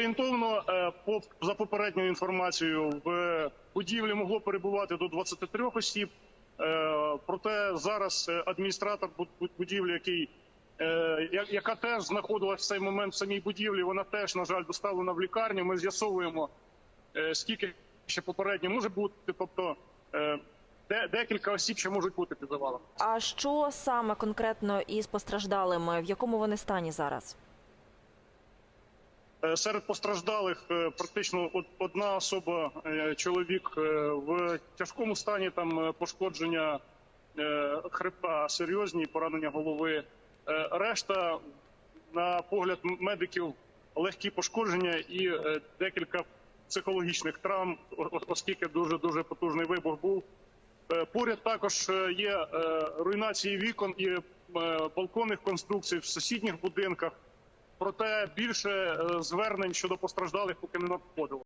Орієнтовно е, за попередньою інформацією в будівлі могло перебувати до 23 осіб. Е, Проте зараз е, адміністратор бу- бу- будівлі, який яка теж знаходилась в цей момент в самій будівлі, вона теж на жаль доставлена в лікарню. Ми з'ясовуємо скільки ще попередньо може бути, тобто декілька осіб ще можуть бути під завалом. А що саме конкретно із постраждалими? В якому вони стані зараз? Е, Серед постраждалих е, практично одна особа, е, чоловік в тяжкому стані, там пошкодження хребта серйозні, поранення голови. Решта, на погляд медиків, легкі пошкодження і декілька психологічних травм, оскільки дуже дуже потужний вибух був. Поряд також є руйнації вікон і балконних конструкцій в сусідніх будинках. Проте більше е, звернень щодо постраждалих поки не надходило.